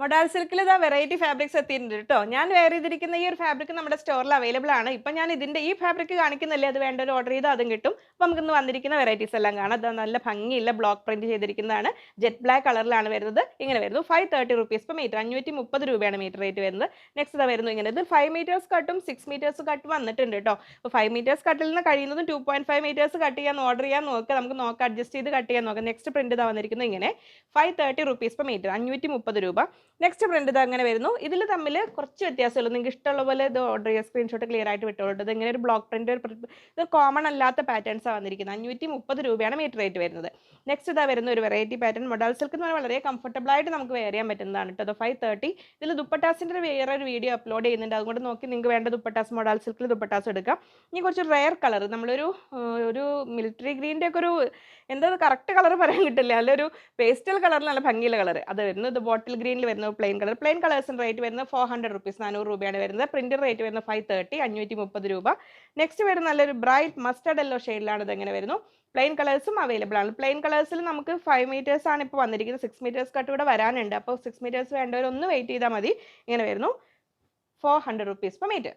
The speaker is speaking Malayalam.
മൊഡാൽ സിൽക്കിൽ ഇതാ വെറൈറ്റി ഫാബ്രിക്സ് എത്തിയിട്ടുണ്ട് കേട്ടോ ഞാൻ വെയർ ചെയ്തിരിക്കുന്ന ഈ ഒരു ഫാബ്രിക് നമ്മുടെ സ്റ്റോറിൽ അവൈലബിൾ ആണ്. ഇപ്പം ഞാൻ ഇതിന്റെ ഈ ഫാബ്രിക് കാണിക്കുന്നില്ലേ അത് വേണ്ട ഒരു ഓർഡർ ചെയ്താൽ അതും കിട്ടും. അപ്പം നമുക്ക് ഇന്ന് വന്നിരിക്കുന്ന വെറൈറ്റീസ് എല്ലാം കാണാം. അത് നല്ല ഭംഗിയുള്ള ബ്ലോക്ക് പ്രിന്റ് ചെയ്തിരിക്കുന്നതാണ്. ജെറ്റ് ബ്ലാക്ക് കളറിലാണ് വരുന്നത്. ഇങ്ങനെ വരുന്നു. ഫൈവ് തേർട്ടി റുപ്പീസ് ഇപ്പം മീറ്റർ അഞ്ഞൂറ്റി മുപ്പത് രൂപയാണ് മീറ്റർ റേറ്റ് വരുന്നത്. നെക്സ്റ്റ് ഇതാ വരുന്നു ഇങ്ങനെ. ഇത് ഫൈവ് മീറ്റേഴ്സ് കട്ടും സിക്സ് മീറ്റേഴ്സ് കട്ട് വന്നിട്ടുണ്ട് കേട്ടോ അപ്പോൾ ഫൈവ് മീറ്റേഴ്സ് കട്ടിൽ നിന്ന് കഴിയുന്നതും two point five metres cut ചെയ്യാൻ ഓർഡർ ചെയ്യാൻ നോക്കുക. നമുക്ക് നോക്കാം അഡ്ജസ്റ്റ് ചെയ്ത് കട്ട് ചെയ്യാൻ നോക്കാം. നെക്സ്റ്റ് പ്രിന്റ് ഇതാ വന്നിരിക്കുന്നത് ഇങ്ങനെ. ഫൈവ് തേർട്ടി റുപ്പീസ് ഇപ്പം മീറ്റർ അഞ്ഞൂറ്റി മുപ്പത് രൂപ. നെക്സ്റ്റ് പ്രിന്റ് ഇത് അങ്ങനെ വരുന്നു. ഇതിൽ തമ്മിൽ കുറച്ച് വ്യത്യാസമുള്ളൂ. നിങ്ങൾക്ക് ഇഷ്ടമുള്ള പോലെ ഇത് ഓർഡർ ചെയ്യുക. സ്ക്രീൻഷോട്ട് ക്ലിയർ ആയിട്ട് വിട്ടോളൂ ഇത് ഇങ്ങനെ ഒരു ബ്ലോക്ക് പ്രിന്റ് ഒരു ഇത് കോമൺ അല്ലാത്ത പാറ്റേൺസ് ആണ് വന്നിരിക്കുന്നത്. അഞ്ഞൂറ്റി മുപ്പത് രൂപയാണ് മീറ്റർ റേറ്റ് വരുന്നത്. നെക്സ്റ്റ് ഇതാ വരുന്ന ഒരു വെറൈറ്റി പാറ്റേൺ മോഡൽ സിൽക്ക് എന്ന് പറഞ്ഞാൽ വളരെ കംഫർട്ടബിൾ ആയിട്ട് നമുക്ക് വെയർ ചെയ്യാൻ പറ്റുന്നതാണ് കേട്ടോ. ഫൈവ് തേർട്ടി ഇതിൽ ദുപ്പട്ടാസിന്റെ വേറെ ഒരു വീഡിയോ അപ്ലോഡ് ചെയ്യുന്നുണ്ട്. അതുകൊണ്ട് നോക്കി നിങ്ങൾക്ക് വേണ്ട ദുപ്പട്ടാസ് മോഡൽ സിൽക്കിൽ ദുപ്പട്ടാസ് എടുക്കാം. ഇനി കുറച്ച് റെയർ കളർ നമ്മളൊരു ഒരു മിലിറ്ററി ഗ്രീന്റെ ഒക്കെ ഒരു എന്താ കറക്റ്റ് കളർ പറയാൻ കിട്ടില്ല. നല്ലൊരു പേസ്റ്റൽ കളർ നല്ല ഭംഗിയുള്ള കളർ അത് വരുന്നത് ബോട്ടിൽ ഗ്രീനിൽ വരുന്നത് പ്ലെയിൻ കളർ പ്ലെയിൻ കളേഴ്സിന്റെ റേറ്റ് വരുന്നത് ഫോർ ഹൺഡ്രഡ് റുപ്പീസ് നാനൂറ് രൂപയാണ് വരുന്നത്. പ്രിന്റഡ് റേറ്റ് വരുന്നത് ഫൈവ് തേർട്ടി അഞ്ഞൂറ്റി മുപ്പത് രൂപ. നെക്സ്റ്റ് വരുന്ന നല്ലൊരു ബ്രൈറ്റ് മസ്റ്റർഡ് എല്ലോ ഷെയ്ഡിലാണ് ഇത് എങ്ങനെ വരുന്നു? പ്ലെയിൻ കളേഴ്സും അവൈലബിൾ ആണ്. പ്ലെയിൻ കളേഴ്സിൽ നമുക്ക് ഫൈവ് മീറ്റേഴ്സ് ആണ് ഇപ്പോൾ വന്നിരിക്കുന്നത്. സിക്സ് മീറ്റേഴ്സ് കട്ട് ഇവിടെ വരാനുണ്ട്. അപ്പോൾ സിക്സ് മീറ്റേഴ്സ് വേണ്ടവരൊന്ന് വെയിറ്റ് ചെയ്താൽ മതി. ഇങ്ങനെ വരുന്നു. Four hundred rupees per metre